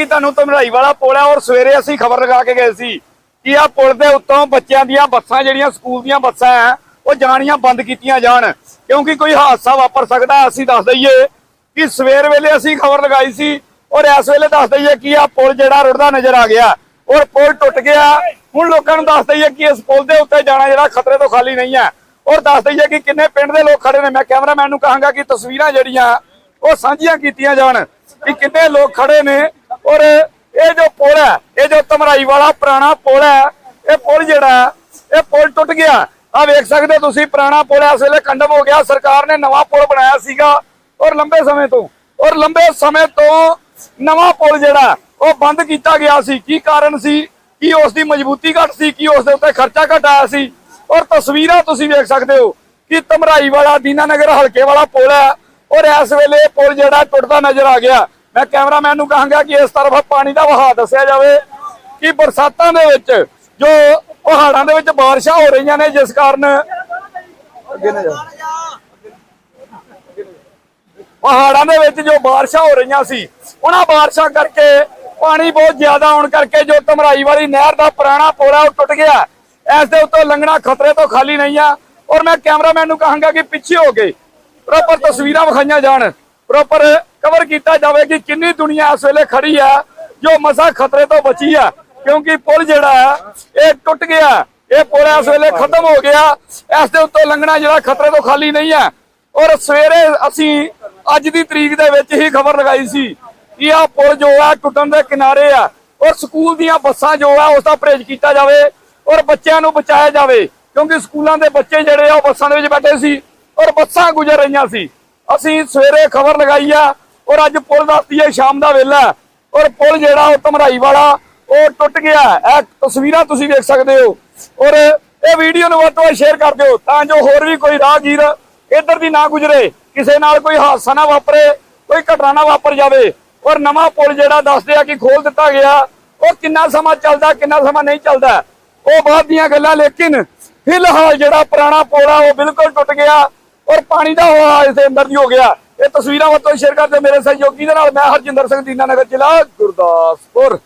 ਕਿ ਤੁਹਾਨੂੰ ਧਮਰਾਈ ਵਾਲਾ ਪੁਲ ਹੈ ਔਰ ਸਵੇਰੇ ਅਸੀਂ ਖਬਰ ਲਗਾ ਕੇ ਗਏ ਸੀ ਕਿ ਆ ਪੁਲ ਦੇ ਉੱਤੋਂ ਬੱਚਿਆਂ ਦੀਆਂ ਬੱਸਾਂ ਜਿਹੜੀਆਂ ਸਕੂਲ ਦੀਆਂ ਬੱਸਾਂ ਆ ਉਹ ਜਾਣੀਆਂ ਬੰਦ ਕੀਤੀਆਂ ਜਾਣ। ਕਿਉਂਕਿ ਕੋਈ ਹਾਦਸਾ ਵਾਪਰ ਸਕਦਾ, ਅਸੀਂ ਦੱਸ ਦਈਏ ਕਿ ਸਵੇਰ ਵੇਲੇ ਅਸੀਂ ਖਬਰ ਲਗਾਈ ਸੀ ਔਰ ਇਸ ਵੇਲੇ ਦੱਸ ਦਈਏ ਕਿ ਆ ਪੁਲ ਜਿਹੜਾ ਰੁੜਦਾ ਨਜ਼ਰ ਆ ਗਿਆ ਔਰ ਪੁਲ ਟੁੱਟ ਗਿਆ। ਹੁਣ ਲੋਕਾਂ ਨੂੰ ਦੱਸ ਦਈਏ ਕਿ ਇਸ ਪੁਲ ਦੇ ਉੱਤੇ ਜਾਣਾ ਜਿਹੜਾ ਖਤਰੇ ਤੋਂ ਖਾਲੀ ਨਹੀਂ ਹੈ। ਔਰ ਦੱਸ ਦਈਏ ਕਿ ਕਿੰਨੇ ਪਿੰਡ ਦੇ ਲੋਕ ਖੜੇ ਨੇ। ਮੈਂ ਕੈਮਰਾਮੈਨ ਨੂੰ ਕਹਾਂਗਾ ਕਿ ਤਸਵੀਰਾਂ ਜਿਹੜੀਆਂ ਉਹ ਸਾਂਝੀਆਂ ਕੀਤੀਆਂ ਜਾਣ ਕਿ ਕਿੰਨੇ ਲੋਕ ਖੜੇ ਨੇ ਔਰ ਇਹ ਜੋ ਪੁਲ ਹੈ, ਇਹ ਜੋ ਧਮਰਾਈ ਵਾਲਾ ਪੁਰਾਣਾ ਪੁਲ ਹੈ, ਇਹ ਪੁਲ ਜਿਹੜਾ ਇਹ ਪੁਲ ਟੁੱਟ ਗਿਆ। ਆ ਵੇਖ ਸਕਦੇ ਤੁਸੀਂ, ਪੁਰਾਣਾ ਪੁਲ ਇਸ ਵੇਲੇ ਕੰਡਮ ਹੋ ਗਿਆ। ਸਰਕਾਰ ਨੇ ਨਵਾਂ ਪੁਲ ਬਣਾਇਆ ਸੀਗਾ, ਔਰ ਲੰਬੇ ਸਮੇਂ ਤੋਂ, ਔਰ ਲੰਬੇ ਸਮੇਂ ਤੋਂ ਨਵਾਂ ਪੁਲ ਜਿਹੜਾ ਉਹ ਬੰਦ ਕੀਤਾ ਗਿਆ ਸੀ। ਕੀ ਕਾਰਨ ਸੀ? ਕੀ ਉਸ ਦੀ ਮਜ਼ਬੂਤੀ ਘੱਟ ਸੀ? ਕੀ ਉਸ ਦੇ ਉੱਤੇ ਖਰਚਾ ਘੱਟ ਆਇਆ ਸੀ? ਔਰ ਤਸਵੀਰਾਂ ਤੁਸੀਂ ਵੇਖ ਸਕਦੇ ਹੋ ਕਿ ਧਮਰਾਈ ਵਾਲਾ ਦੀਨਾਨਗਰ ਹਲਕੇ ਵਾਲਾ ਪੁਲ ਹੈ, ਔਰ ਇਸ ਵੇਲੇ ਇਹ ਪੁਲ ਜਿਹੜਾ ਟੁੱਟਦਾ ਨਜ਼ਰ ਆ ਗਿਆ। ਮੈਂ ਕੈਮਰਾਮੈਨ ਨੂੰ ਕਹਾਂਗਾ ਕਿ ਇਸ ਤਰਫ ਪਾਣੀ ਦਾ ਵਹਾਅ ਦੱਸਿਆ ਜਾਵੇ ਕਿ ਬਰਸਾਤਾਂ ਦੇ ਵਿੱਚ ਜੋ ਪਹਾੜਾਂ ਦੇ ਵਿੱਚ ਬਾਰਿਸ਼ਾਂ ਹੋ ਰਹੀਆਂ ਨੇ, ਜਿਸ ਕਾਰਨ ਅੱਗੇ ਨਾ ਜਾ ਪਹਾੜਾਂ ਦੇ ਵਿੱਚ ਜੋ ਬਾਰਿਸ਼ਾਂ ਹੋ ਰਹੀਆਂ ਸੀ, ਉਹਨਾਂ ਬਾਰਿਸ਼ਾਂ ਕਰਕੇ ਪਾਣੀ ਬਹੁਤ ਜ਼ਿਆਦਾ ਆਉਣ ਕਰਕੇ ਜੋ ਧਮਰਾਈ ਵਾਲੀ ਨਹਿਰ ਦਾ ਪੁਰਾਣਾ ਪੋਰਾ ਉਹ ਟੁੱਟ ਗਿਆ। ਇਸ ਦੇ ਉੱਤੋਂ ਲੰਘਣਾ ਖਤਰੇ ਤੋਂ ਖਾਲੀ ਨਹੀਂ ਆ। ਔਰ ਮੈਂ ਕੈਮਰਾਮੈਨ ਨੂੰ ਕਹਾਂਗਾ ਕਿ ਪਿੱਛੇ ਹੋ ਕੇ ਪ੍ਰੋਪਰ ਤਸਵੀਰਾਂ ਵਿਖਾਈਆਂ ਜਾਣ, ਪ੍ਰੋਪਰ ਕੀਤਾ ਜਾਵੇ ਕਿ ਕਿੰਨੀ ਦੁਨੀਆ ਇਸ ਵੇਲੇ ਖੜੀ ਹੈ, ਜੋ ਮਸਾ ਖਤਰੇ ਤੋਂ ਬਚੀ ਹੈ। ਕਿਉਂਕਿ ਪੁਲ ਜਿਹੜਾ ਹੈ, ਇਹ ਟੁੱਟ ਗਿਆ ਇਹ ਪੁਲ ਇਸ ਵੇਲੇ ਖਤਮ ਹੋ ਗਿਆ। ਇਸ ਦੇ ਉੱਤੋਂ ਲੰਘਣਾ ਜਿਹੜਾ ਖਤਰੇ ਤੋਂ ਖਾਲੀ ਨਹੀਂ ਹੈ। ਔਰ ਸਵੇਰੇ ਅਸੀਂ ਅੱਜ ਦੀ ਤਰੀਕ ਦੇ ਵਿੱਚ ਹੀ ਖਬਰ ਲਗਾਈ ਸੀ ਕਿ ਆਹ ਪੁਲ ਜੋ ਆ ਟੁੱਟਣ ਦੇ ਕਿਨਾਰੇ ਆ ਔਰ ਸਕੂਲ ਦੀਆਂ ਬੱਸਾਂ ਜੋ ਆ ਉਸ ਦਾ ਪਰਹੇਜ਼ ਕੀਤਾ ਜਾਵੇ ਔਰ ਬੱਚਿਆਂ ਨੂੰ ਬਚਾਇਆ ਜਾਵੇ। ਕਿਉਂਕਿ ਸਕੂਲਾਂ ਦੇ ਬੱਚੇ ਜਿਹੜੇ ਆ, ਉਹ ਬੱਸਾਂ ਦੇ ਵਿੱਚ ਬੈਠੇ ਸੀ ਔਰ ਬੱਸਾਂ ਗੁਜ਼ਰ ਰਹੀਆਂ ਸੀ। ਅਸੀਂ ਸਵੇਰੇ ਖਬਰ ਲਗਾਈ ਆ ਔਰ ਅੱਜ ਪੁਲ ਦੱਸਦੀ ਹੈ ਸ਼ਾਮ ਦਾ ਵੇਲਾ ਔਰ ਪੁਲ ਜਿਹੜਾ ਉਹ ਧਮਰਾਈ ਵਾਲਾ, ਉਹ ਟੁੱਟ ਗਿਆ ਇਹ ਤਸਵੀਰਾਂ ਤੁਸੀਂ ਵੇਖ ਸਕਦੇ ਹੋ। ਔਰ ਇਹ ਵੀਡੀਓ ਨੂੰ ਵੱਧ ਤੋਂ ਵੱਧ ਸ਼ੇਅਰ ਕਰ ਦਿਓ ਤਾਂ ਜੋ ਹੋਰ ਵੀ ਕੋਈ ਰਾਹਗੀਰ ਇੱਧਰ ਦੀ ਨਾ ਗੁਜ਼ਰੇ, ਕਿਸੇ ਨਾਲ ਕੋਈ ਹਾਦਸਾ ਨਾ ਵਾਪਰੇ, ਕੋਈ ਘਟਨਾ ਨਾ ਵਾਪਰ ਜਾਵੇ। ਔਰ ਨਵਾਂ ਪੁਲ ਜਿਹੜਾ ਦੱਸਦੇ ਆ ਕਿ ਖੋਲ ਦਿੱਤਾ ਗਿਆ, ਉਹ ਕਿੰਨਾ ਸਮਾਂ ਚੱਲਦਾ, ਕਿੰਨਾ ਸਮਾਂ ਨਹੀਂ ਚੱਲਦਾ, ਉਹ ਬਾਅਦ ਦੀਆਂ ਗੱਲਾਂ, ਲੇਕਿਨ ਫਿਲਹਾਲ ਜਿਹੜਾ ਪੁਰਾਣਾ ਪੁਲ ਆ, ਉਹ ਬਿਲਕੁਲ ਟੁੱਟ ਗਿਆ। ਔਰ ਪਾਣੀ ਦਾ ਹਵਾ ਇਸ ਦੇ ਅੰਦਰ ਦੀ ਹੋ ਗਿਆ। ਤਸਵੀਰਾਂ ਵੱਧ ਤੋਂ ਸ਼ੇਅਰ ਕਰਦੇ ਮੇਰੇ ਸਹਿਯੋਗੀ ਦੇ ਨਾਲ, ਮੈਂ ਹਰਜਿੰਦਰ ਸਿੰਘ ਦੀਨਾਨਗਰ ਜ਼ਿਲ੍ਹਾ ਗੁਰਦਾਸਪੁਰ।